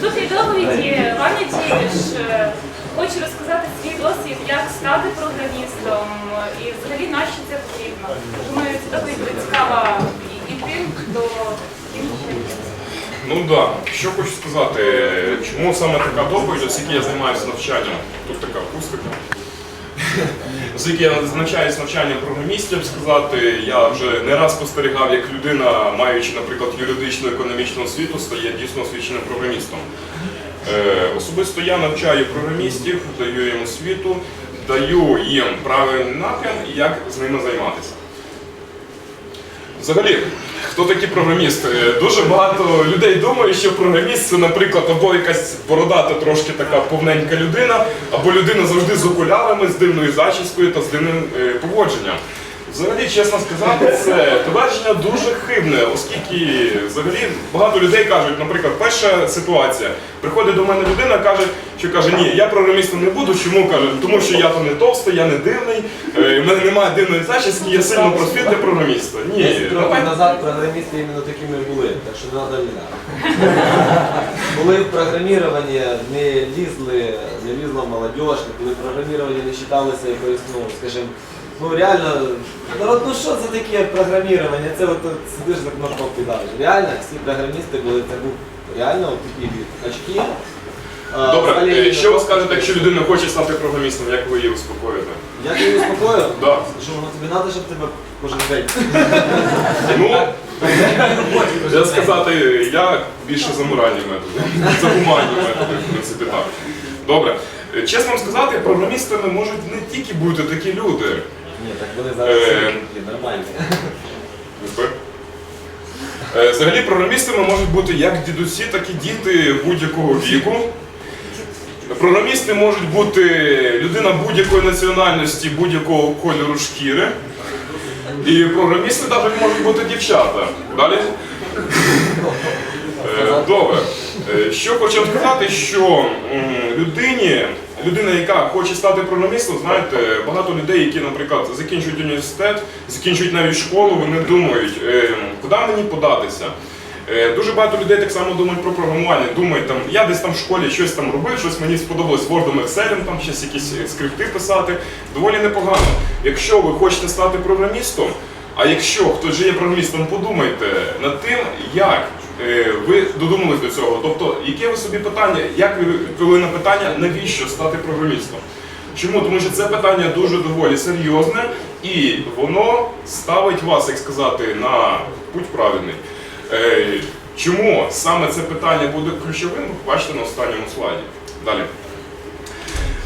Слухай, доповіді Ваня Дівіш е, хоче розказати свій досвід, як стати програмістом і взагалі на що це потрібно. Думаю, це доповідь буде цікава і тим, хто. Ну так, да. що хочу сказати, чому саме така доповідь, оскільки я займаюся навчанням, тут така акустика. Оскільки я навчаюся навчанням програмістів, сказати, я вже не раз спостерігав, як людина, маючи, наприклад, юридичну економічну освіту, стає дійсно освіченим програмістом. Е, особисто я навчаю програмістів, даю їм освіту, даю їм правильний напрям і як з ними займатися. Взагалі, хто такі програмісти? Е, Дуже багато людей думають, що програміст це, наприклад, або якась бородата, трошки така повненька людина, або людина завжди з окулярами, з дивною зачіскою та з дивним е, поводженням. Взагалі, чесно сказати, це твердження дуже хибне, оскільки взагалі багато людей кажуть, наприклад, перша ситуація. Приходить до мене людина, каже, що каже, ні, я програмістом не буду. Чому каже? Тому що я там не товстий, я не дивний, е, в мене немає дивної зачіски, я сильно просвіт для програміста. Ні, 10 давай- назад програмісти іменно такими були, так що не треба не Були в програміруванні, не лізли, не лізла молодь, коли програмірування не вважалося якоюсь, ну, скажімо, ну реально, народ, ну що це таке програмірування? Це от, от сидиш за кнопкою кидаєш. Реально, всі програмісти були, це був реально от такі очки. А, Добре, е, що ви скажете, якщо людина хоче стати програмістом, як ви її успокоїте? Я тебе успокою? Да. Що воно тобі треба, щоб тебе кожен день. Ну, я сказати, я більше за моральні методи, за гуманні методи, в принципі, так. Добре. Е, Чесно вам сказати, програмістами можуть не тільки бути такі люди. Ні, так вони зараз Е. СБ. Е, Взагалі програмістами можуть бути як дідусі, так і діти будь-якого віку. Програмісти можуть бути людина будь-якої національності, будь-якого кольору шкіри. І програмісти навіть можуть бути дівчата. Далі. Е, Добре. Е, Що хочу сказати, що м, людині, людина, яка хоче стати програмістом, знаєте, багато людей, які, наприклад, закінчують університет, закінчують навіть школу, вони думають, е, куди мені податися. Е, Дуже багато людей так само думають про програмування. Думають, там, я десь там в школі щось там робив, щось мені сподобалось Word, Excel, там щось якісь е, скрипти писати. Доволі непогано. Якщо ви хочете стати програмістом, а якщо хтось же є програмістом, подумайте над тим, як ви додумались до цього. Тобто, яке ви собі питання, як ви відповіли на питання, навіщо стати програмістом? Чому? Тому що це питання дуже доволі серйозне і воно ставить вас, як сказати, на путь правильний. Е, Чому саме це питання буде ключовим, ви бачите на останньому слайді. Далі.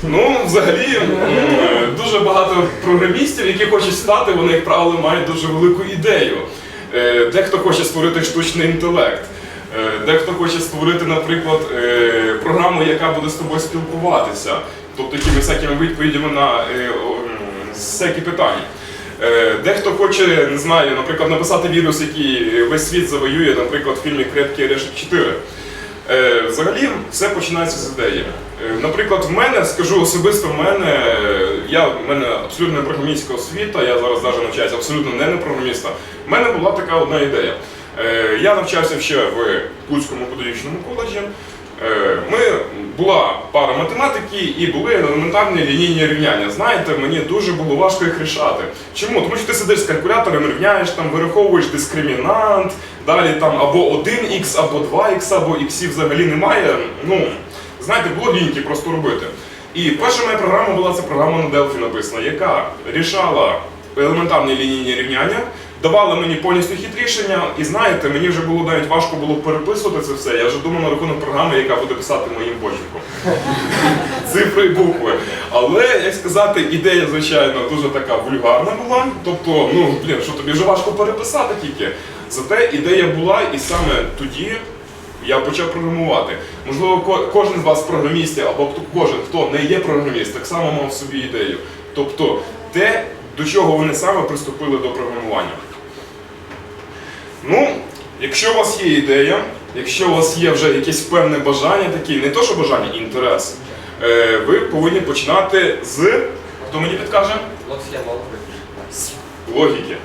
Ну, взагалі, е, дуже багато програмістів, які хочуть стати, вони, як правило, мають дуже велику ідею. Е, Дехто хоче створити штучний інтелект, е, дехто хоче створити, наприклад, е, програму, яка буде з тобою спілкуватися, тобто якими всякими відповідями на всякі питання. Дехто хоче, не знаю, наприклад, написати вірус, який весь світ завоює, наприклад, в фільмі Крепкий Орешек 4. Е, Взагалі все починається з ідеї. Е, Наприклад, в мене, скажу особисто в мене, е, я, в мене абсолютно не програмістська освіта, я зараз навіть навчаюся абсолютно не на програміста. В мене була така одна ідея. Е, Я навчався ще в Луцькому педагогічному коледжі. Ми була пара математики і були елементарні лінійні рівняння. Знаєте, мені дуже було важко їх рішати. Чому? Тому що ти сидиш з калькулятором, рівняєш, там вираховуєш дискримінант, далі там або 1х, або 2х, або іксів взагалі немає. Ну, знаєте, було ліньки просто робити. І перша моя програма була це програма на Delphi написана, яка рішала елементарні лінійні рівняння, давала мені повністю хід рішення, і знаєте, мені вже було навіть важко було переписувати це все. Я вже думав на рахунок програми, яка буде писати моїм почерком. Цифри і букви. Але, як сказати, ідея, звичайно, дуже така вульгарна була. Тобто, ну, блін, що тобі вже важко переписати тільки. Зате ідея була, і саме тоді я почав програмувати. Можливо, кожен з вас програмістів, або кожен, хто не є програміст, так само мав собі ідею. Тобто, те, до чого вони саме приступили до програмування. Ну, якщо у вас є ідея, якщо у вас є вже якесь певне бажання, такі, не то, що бажання, інтерес, е, ви повинні починати з. Хто мені підкаже? З логіки.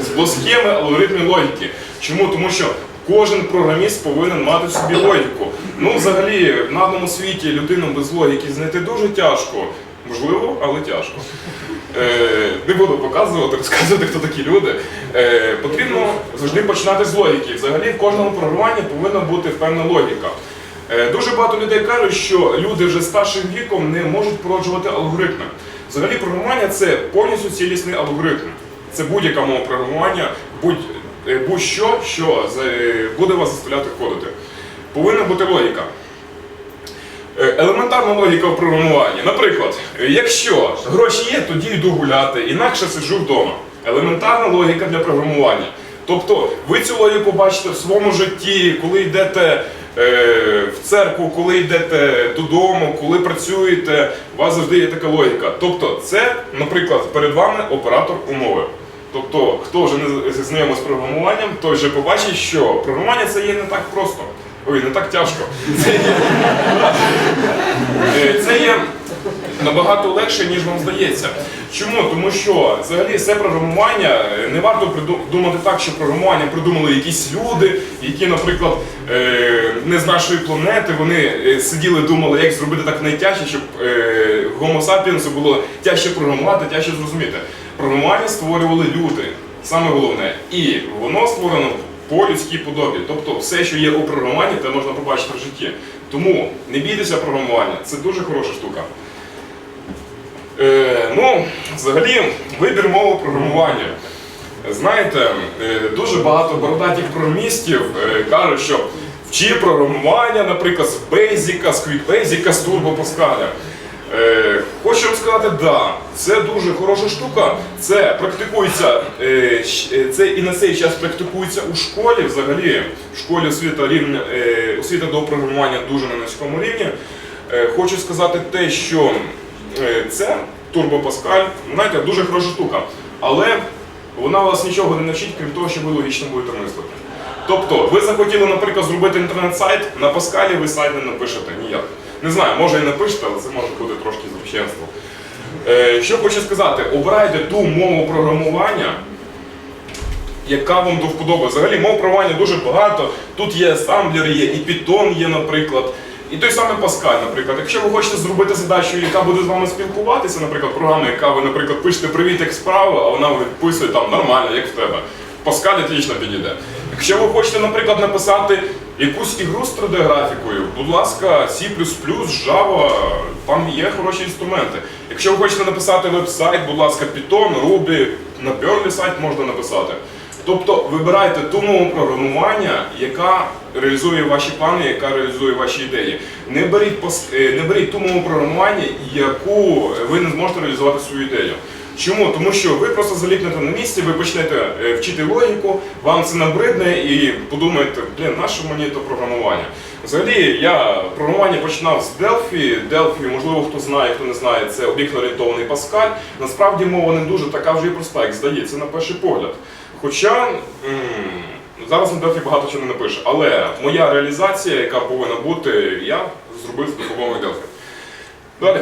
З схеми, алгоритмів логіки. Чому? Тому що Кожен програміст повинен мати в собі логіку. Ну, взагалі, в наданому світі людину без логіки знайти дуже тяжко. Можливо, але тяжко. Е, не буду показувати, розказувати, хто такі люди. Е, потрібно завжди починати з логіки. Взагалі в кожному програмуванні повинна бути певна логіка. Е, дуже багато людей кажуть, що люди вже старшим віком не можуть породжувати алгоритми. Взагалі програмування це повністю цілісний алгоритм. Це будь-яка мова програмування, будь, будь-що, що буде вас заставляти кодити. Повинна бути логіка. Е, Елементарна логіка в програмуванні. Наприклад, е, якщо гроші є, тоді йду гуляти, інакше сиджу вдома. Елементарна логіка для програмування. Тобто ви цю логіку бачите в своєму житті, коли йдете е, в церкву, коли йдете додому, коли працюєте, у вас завжди є така логіка. Тобто, це, наприклад, перед вами оператор умови. Тобто, хто вже не знайомий з програмуванням, той вже побачить, що програмування це є не так просто. Ой, не так тяжко. Це є, Е, це є набагато легше, ніж вам здається. Чому? Тому що взагалі все програмування е, не варто думати так, що програмування придумали якісь люди, які, наприклад, е, не з нашої планети, вони сиділи, думали, як зробити так найтяжче, щоб Homo sapiens було тяжче програмувати, тяжче зрозуміти. Програмування створювали люди, саме головне. І воно створено по людській подобі. Тобто все, що є у програмуванні, те можна побачити в житті. Тому не бійтеся програмування, це дуже хороша штука. Е, ну, взагалі, вибір мови програмування. Знаєте, е, дуже багато бородатих програмістів е, кажуть, що вчи програмування, наприклад, з Basic, з QuickBasic, з Turbo Pascal. Е, Хочу вам сказати, да, це дуже хороша штука. Це практикується, е, е, це і на цей час практикується у школі. Взагалі, в школі освіта рівня освіта до програмування дуже на низькому рівні. Хочу сказати те, що це Turbo Pascal, знаєте, дуже хороша штука. Але вона вас нічого не навчить, крім того, що ви логічно будете мислити. Тобто, ви захотіли, наприклад, зробити інтернет-сайт, на Паскалі ви сайт не напишете ніяк. Не знаю, може і напишете, але це може бути трошки злочинство. Е, що хочу сказати, обирайте ту мову програмування, яка вам до вподоби. Взагалі мов програмування дуже багато. Тут є асамблер, є і Python є, наприклад. І той самий Pascal, наприклад. Якщо ви хочете зробити задачу, яка буде з вами спілкуватися, наприклад, програма, яка ви, наприклад, пишете привіт як справа, а вона відписує там нормально, як в тебе. Pascal отлично підійде. Якщо ви хочете, наприклад, написати якусь ігру з 3D-графікою, будь ласка, C++, Java, там є хороші інструменти. Якщо ви хочете написати веб-сайт, будь ласка, Python, Ruby, на Perl сайт можна написати. Тобто вибирайте ту мову програмування, яка реалізує ваші плани, яка реалізує ваші ідеї. Не беріть, е, не беріть ту мову програмування, яку ви не зможете реалізувати свою ідею. Чому? Тому що ви просто заліпнете на місці, ви почнете е, вчити логіку, вам це набридне і подумаєте, блін, наше мені то програмування. Взагалі, я програмування починав з Delphi. Delphi, можливо, хто знає, хто не знає, це об'єктно-орієнтований Паскаль. Насправді мова не дуже така вже і проста, як здається, на перший погляд. Хоча зараз на Delphi багато чого не напише, але моя реалізація, яка повинна бути, я зробив з допомогою Delphi. Далі.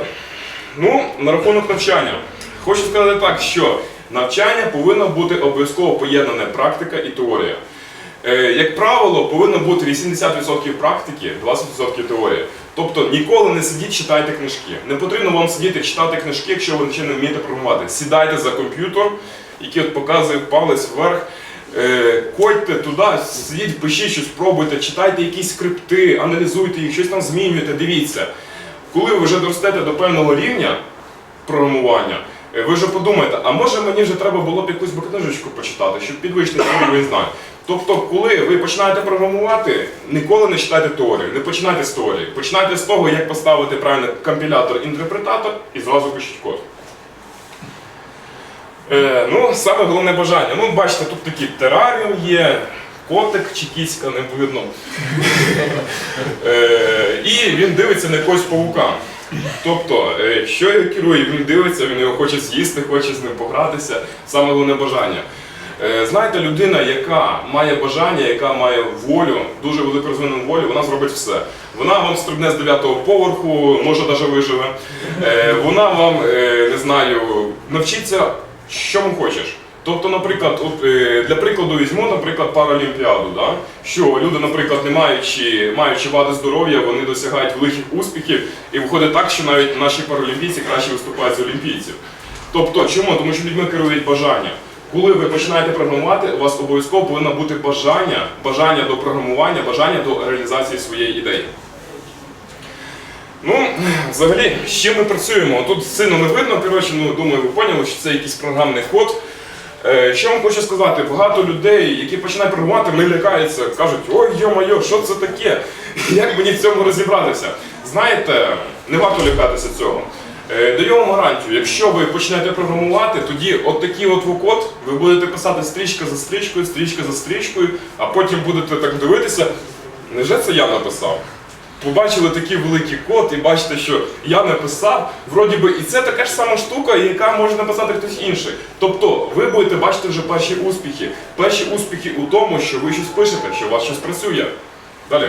Ну, на рахунок навчання. Хочу сказати так, що навчання повинно бути обов'язково поєднане практика і теорія. Е, як правило, повинно бути 80% практики, 20% теорії. Тобто ніколи не сидіть, читайте книжки. Не потрібно вам сидіти читати книжки, якщо ви ще не вмієте програмувати. Сідайте за комп'ютер, який от показує палець вверх. Е, Кодьте туди, сидіть, пишіть щось, пробуйте, читайте якісь скрипти, аналізуйте їх, щось там змінюйте, дивіться. Коли ви вже доростете до певного рівня програмування, ви вже подумаєте, а може мені вже треба було б якусь книжечку почитати, щоб підвищити свій рівень знань. Тобто, коли ви починаєте програмувати, ніколи не читайте теорію, не починайте з теорії. Починайте з того, як поставити правильно компілятор-інтерпретатор і зразу пишіть код. Е, ну, саме головне бажання. Ну, бачите, тут такий тераріум є, котик чи кіська, не видно. Е, і він дивиться на якогось павука. Тобто, е, якщо його керує, він дивиться, він його хоче з'їсти, хоче з ним погратися. Саме головне бажання. Е, Знаєте, людина, яка має бажання, яка має волю, дуже велику розвинену волю, вона зробить все. Вона вам стрибне з 9-го поверху, може навіть виживе. Вона вам, не знаю, навчиться, що вам хочеш. Тобто, наприклад, от, е, для прикладу візьму, наприклад, паралімпіаду, да? що люди, наприклад, не маючи, маючи вади здоров'я, вони досягають великих успіхів, і виходить так, що навіть наші паралімпійці краще виступають з олімпійців. Тобто, чому? Тому що людьми керують бажання. Коли ви починаєте програмувати, у вас обов'язково повинно бути бажання, бажання до програмування, бажання до реалізації своєї ідеї. Ну, взагалі, з чим ми працюємо? Тут сильно не видно, коротше, ну думаю, ви поняли, що це якийсь програмний код. Е, Що вам хочу сказати, багато людей, які починають програмувати, вони лякаються, кажуть, ой, йо-моє, що це таке? Як мені в цьому розібратися? Знаєте, не варто лякатися цього. Е, Даю вам гарантію, якщо ви почнете програмувати, тоді от такий от код ви будете писати стрічка за стрічкою, стрічка за стрічкою, а потім будете так дивитися, невже це я написав? Побачили такий великий код і бачите, що я написав, вроді би, і це така ж сама штука, яка може написати хтось інший. Тобто ви будете бачити вже перші успіхи. Перші успіхи у тому, що ви щось пишете, що у вас щось працює. Далі.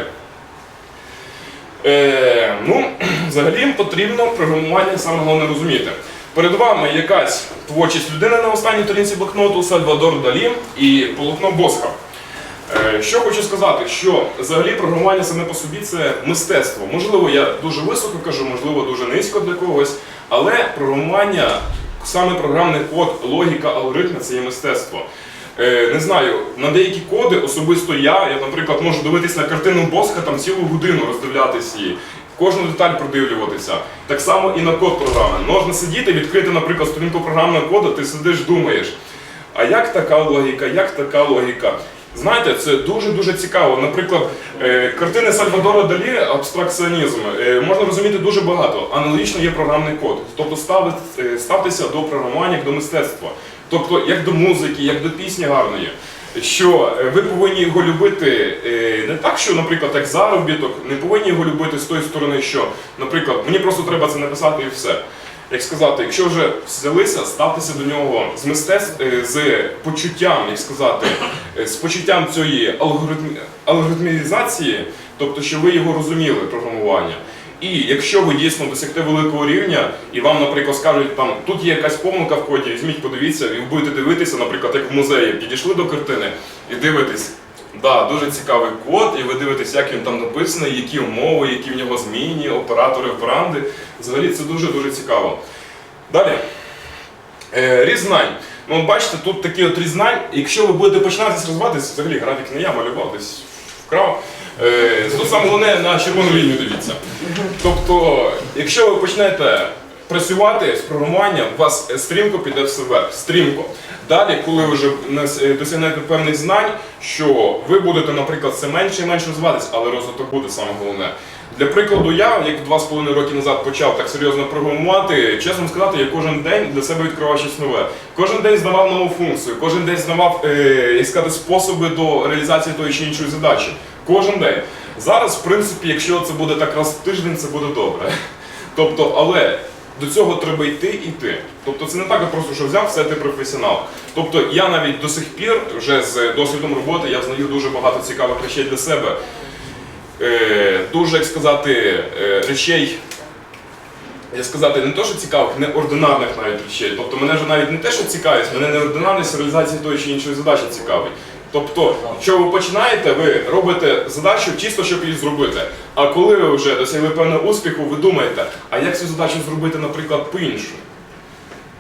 Е, ну, взагалі потрібно програмування саме головне розуміти. Перед вами якась творчість людини на останній сторінці блокноту Сальвадор Далі і полотно Босха. Е, Що хочу сказати, що взагалі програмування саме по собі це мистецтво. Можливо, я дуже високо кажу, можливо, дуже низько для когось, але програмування, саме програмний код, логіка, алгоритми це є мистецтво. Е, Не знаю, на деякі коди особисто я, я, наприклад, можу дивитися на картину Босха там цілу годину роздивлятися її, кожну деталь продивлюватися. Так само і на код програми. Можна сидіти, відкрити, наприклад, сторінку програмного коду, ти сидиш, думаєш. А як така логіка, як така логіка? Знаєте, це дуже-дуже цікаво. Наприклад, е, картини Сальвадора Далі, абстракціонізм, е, можна розуміти дуже багато. Аналогічно є програмний код. Тобто е, ставтеся до програмування як до мистецтва. Тобто, як до музики, як до пісні гарної. Що ви повинні його любити не так, що, наприклад, як заробіток, не повинні його любити з тої сторони, що, наприклад, мені просто треба це написати і все. Як сказати, якщо вже взялися, ставтеся до нього з мистецтв, е, з почуттям, як сказати, е, з почуттям цієї алгоритм... алгоритмізації, тобто, що ви його розуміли, програмування. І якщо ви дійсно досягте великого рівня, і вам, наприклад, скажуть, там тут є якась помилка в коді, візьміть, подивіться, і ви будете дивитися, наприклад, як в музеї, підійшли до картини і дивитесь. Да, дуже цікавий код, і ви дивитесь, як він там написаний, які умови, які в нього змінні, оператори, операнди. Взагалі це дуже-дуже цікаво. Далі. Е, різ. Ну, бачите, тут такі от різ знань. Якщо ви будете починатися розвиватися, взагалі графік не я малював, десь вкрав. Е, тут саме головне на червону лінію дивіться. Тобто, якщо ви почнете працювати з програмуванням, у вас стрімко піде все вверх. Стрімко. Далі, коли ви вже е, досягнете певних знань, що ви будете, наприклад, все менше і менше розвиватися, але розвиток буде саме головне. Для прикладу, я, як два з половиною роки назад почав так серйозно програмувати, чесно сказати, я кожен день для себе відкривав щось нове. Кожен день знавав нову функцію, кожен день знавав е, сказати, способи до реалізації тої чи іншої задачі. Кожен день. Зараз, в принципі, якщо це буде так раз в тиждень, це буде добре. Тобто, але до цього треба йти і йти. Тобто це не так, от просто що взяв, все ти професіонал. Тобто я навіть до сих пір, вже з досвідом роботи, я знаю дуже багато цікавих речей для себе. Е, дуже, як сказати, е, речей. Я сказати, не то, що цікавих, неординарних навіть речей. Тобто мене вже навіть не те, що цікавість, мене неординарність реалізації тої чи іншої задачі цікавить. Тобто, що ви починаєте, ви робите задачу чисто, щоб її зробити. А коли ви вже досягли певного успіху, ви думаєте, а як цю задачу зробити, наприклад, по-іншому?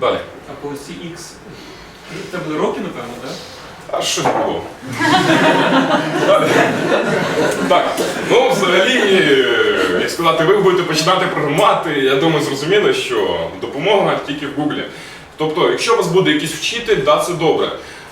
Далі. А по осі X. Це буде роки, напевно, так? А що було? Так, ну взагалі, як сказати, ви будете починати програмувати, я думаю, зрозуміло, що допомога тільки в Гуглі. Тобто, якщо у вас буде якийсь вчитель, да, це добре.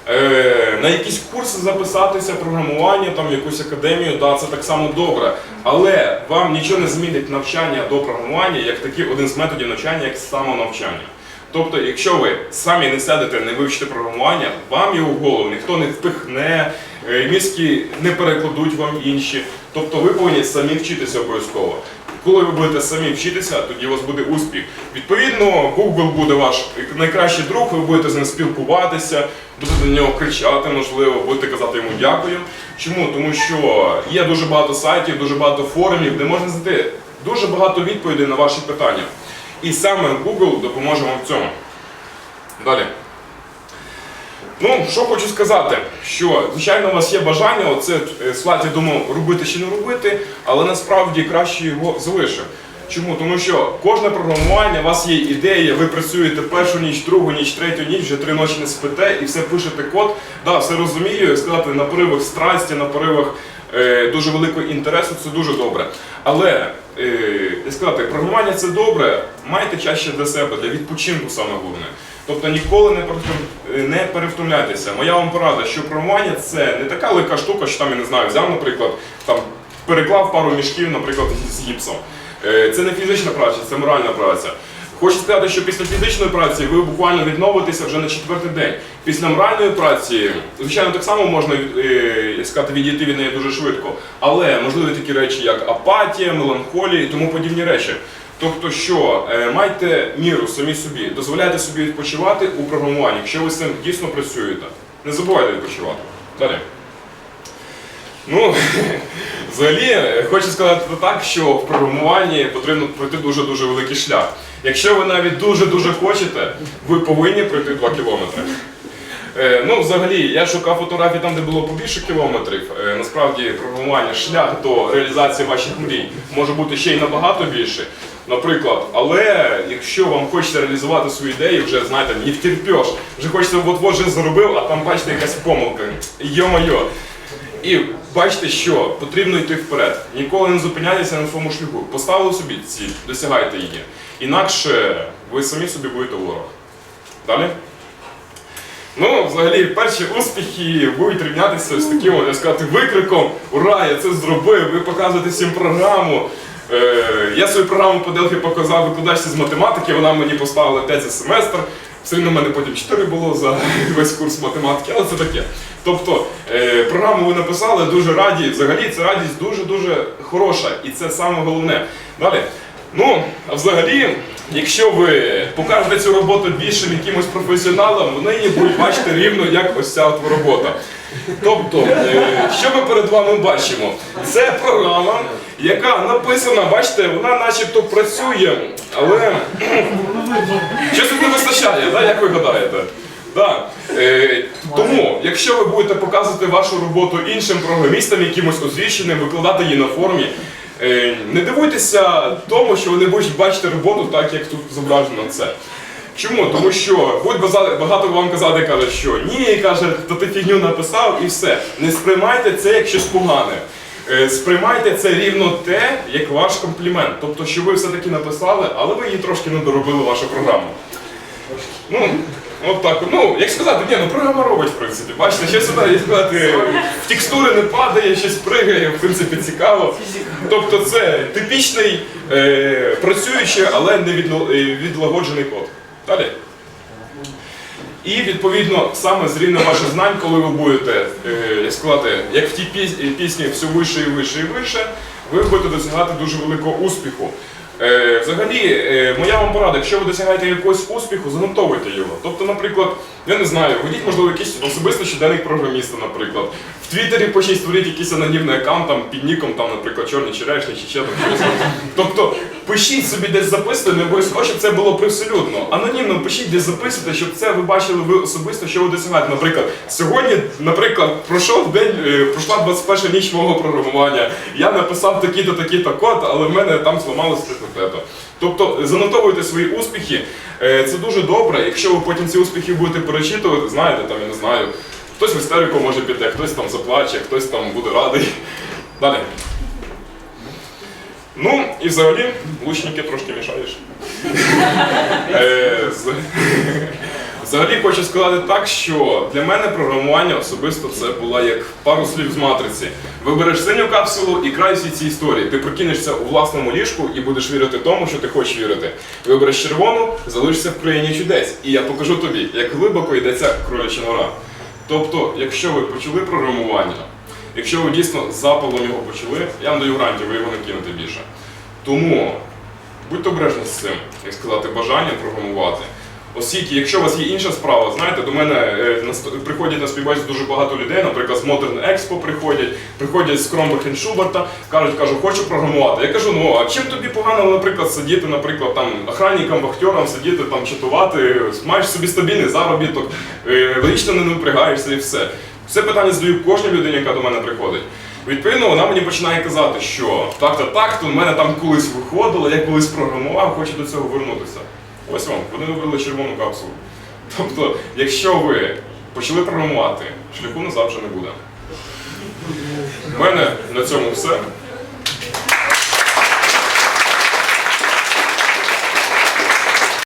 Е, на якісь курси записатися, програмування, там, якусь академію, да, це так само добре. Але вам нічого не змінить навчання до програмування, як такий один з методів навчання, як самонавчання. Тобто, якщо ви самі не сядете, не вивчите програмування, вам його в голову ніхто не впихне, е, мізки не перекладуть вам інші. Тобто ви повинні самі вчитися обов'язково. Коли ви будете самі вчитися, тоді у вас буде успіх. Відповідно, Google буде ваш найкращий друг, ви будете з ним спілкуватися, будете до нього кричати, можливо, будете казати йому дякую. Чому? Тому що є дуже багато сайтів, дуже багато форумів, де можна знайти дуже багато відповідей на ваші питання. І саме Google допоможе вам в цьому. Далі. Ну, що хочу сказати, що звичайно у вас є бажання, оце е, слати думав робити чи не робити, але насправді краще його залишив. Чому? Тому що кожне програмування, у вас є ідея, ви працюєте першу ніч, другу ніч, третю ніч, вже три ночі не спите і все пишете код. Да, все розумію, сказати, на поривах страсті, на поривах е, дуже великого інтересу, це дуже добре. Але е, сказати, програмування це добре, майте чаще для себе, для відпочинку саме головне. Тобто ніколи не перевтомляйтеся. Моя вам порада, що програмування це не така легка штука, що там я не знаю, взяв, наприклад, там переклав пару мішків, наприклад, з гіпсом. Е, Це не фізична праця, це моральна праця. Хочу сказати, що після фізичної праці ви буквально відновитеся вже на четвертий день. Після моральної праці, звичайно, так само можна е, як сказати, відійти від неї дуже швидко, але можливі такі речі, як апатія, меланхолія і тому подібні речі. Тобто, що е, майте міру самі собі, дозволяйте собі відпочивати у програмуванні, якщо ви з цим дійсно працюєте. Не забувайте відпочивати. Далі. Ну, взагалі, хочу сказати так, що в програмуванні потрібно пройти дуже-дуже великий шлях. Якщо ви навіть дуже-дуже хочете, ви повинні пройти 2 кілометри. Е, Ну, взагалі, я шукав фотографії там, де було побільше кілометрів. Е, Насправді, програмування, шлях до реалізації ваших мрій може бути ще й набагато більше. Наприклад, але якщо вам хочеться реалізувати свої ідеї, вже знаєте, не втерпеш, вже хочеться от-от вже заробив, а там бачите якась помилка. Йо-моє. І бачите, що потрібно йти вперед. Ніколи не зупиняйтеся на своєму шляху. Поставили собі ціль, досягайте її. Інакше ви самі собі будете ворог. Далі. Ну, взагалі, перші успіхи будуть рівнятися з таким, от, як сказати, викриком Ура, я це зробив! Ви показуєте всім програму. Е, я свою програму по Delphi показав викладачці з математики, вона мені поставила 5 за семестр. Все одно в мене потім 4 було за весь курс математики, але це таке. Тобто, е, програму ви написали, дуже раді. Взагалі, ця радість дуже-дуже хороша, і це саме головне. Далі. Ну, а взагалі, якщо ви покажете цю роботу більшим якимось професіоналам, вони її будуть бачити рівно як ось ця от робота. Тобто, е, що ми перед вами бачимо? Це програма, яка написана, бачите, вона начебто працює, але щось не вистачає, да, як ви гадаєте? Да. Е, тому, якщо ви будете показувати вашу роботу іншим програмістам, якимось освіченим, викладати її на форумі, е, не дивуйтеся тому, що вони будуть бачити роботу так, як тут зображено це. Чому? Тому що база- багато вам казати, каже, що ні, каже, то ти фігню написав і все. Не сприймайте це як щось погане. Е, Сприймайте це рівно те, як ваш комплімент. Тобто, що ви все-таки написали, але ви її трошки не доробили вашу програму. Ну, от так. Ну, як сказати, ні, ну програма робить, в принципі. Бачите, ще сюди, сказати, в текстури не падає, щось пригає, в принципі, цікаво. Тобто це типічний, е, працюючий, але не е, відлагоджений код. Далі. І відповідно саме з рівнем ваших знань, коли ви будете, е, як як в тій е, пісні все вище і вище і вище, ви будете досягати дуже великого успіху. Е, взагалі, е, моя вам порада, якщо ви досягаєте якогось успіху, занотовуйте його. Тобто, наприклад, я не знаю, ведіть, можливо, якийсь особистий щоденник програміста, наприклад. В Твіттері почніть створити якийсь анонімний аккаунт там, під ніком, там, наприклад, чорний черешні чи ще там щось. Тобто, пишіть собі десь записуйте, не обов'язково, щоб це було привселюдно. Анонімно пишіть десь записуйте, щоб це ви бачили ви особисто, що ви досягаєте. Наприклад, сьогодні, наприклад, пройшов день, е, пройшла 21 ніч мого програмування. Я написав такий-то, такий-то код, але в мене там зламалося те-то. Тобто занотовуйте свої успіхи. Е, Це дуже добре. Якщо ви потім ці успіхи будете перечитувати, знаєте, там я не знаю. Хтось в істерику може піти, хтось там заплаче, хтось там буде радий. Далі. Ну, і взагалі, лучники трошки мішаєш. Е, Взагалі хочу сказати так, що для мене програмування особисто це була як пару слів з матриці. Вибереш синю капсулу і край всі ці історії. Ти прокинешся у власному ліжку і будеш вірити тому, що ти хочеш вірити. Вибереш червону, залишишся в країні чудес. І я покажу тобі, як глибоко йде ця кроляча нора. Тобто, якщо ви почали програмування, якщо ви дійсно запалом його почали, я вам даю гарантію, ви його не кинете більше. Тому будьте обережні з цим, як сказати, бажанням програмувати. Оскільки, якщо у вас є інша справа, знаєте, до мене е, приходять на співбесіду дуже багато людей, наприклад, з Modern Expo приходять, приходять з Кромбах Шуберта, кажуть, кажу, хочу програмувати. Я кажу, ну а чим тобі погано, наприклад, сидіти, наприклад, там охранникам, вахтерам, сидіти там читувати, маєш собі стабільний заробіток, е, логічно не напрягаєшся і все. Це питання задаю кожній людині, яка до мене приходить. Відповідно, вона мені починає казати, що так-то так, то в мене там колись виходило, я колись програмував, хочу до цього вернутися. Ось вам, вони вибрали червону капсулу. Тобто, якщо ви почали програмувати, шляху назад вже не буде. У мене на цьому все.